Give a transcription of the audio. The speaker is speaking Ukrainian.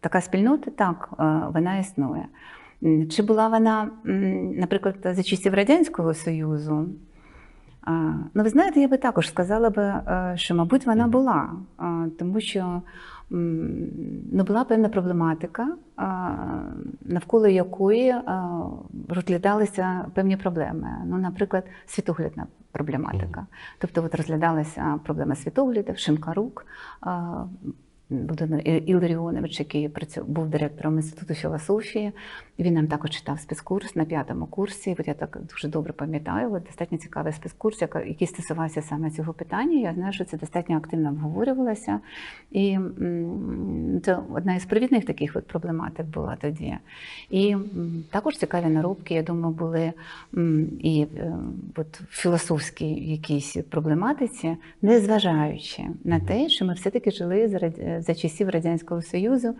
така спільнота, так, е, вона існує. Чи була вона, наприклад, за часів Радянського Союзу? Ну, ви знаєте, я би також сказала би, е, що, мабуть, вона була, тому що ну, була певна проблематика, навколо якої розглядалися певні проблеми. Ну, наприклад, світоглядна проблематика. Тобто, от розглядалася проблема світоглядів, Шинкарук. А, Володимир Іларіонович, який був директором інституту філософії, він нам також читав спецкурс на п'ятому курсі. От я так дуже добре пам'ятаю, достатньо цікавий спецкурс, який стосувався саме цього питання. Я знаю, що це достатньо активно обговорювалося. І це одна із провідних таких от проблематик була тоді. І також цікаві наробки, я думаю, були і е, от, в філософській проблематиці, незважаючи на те, що ми все-таки жили за часів Радянського Союзу.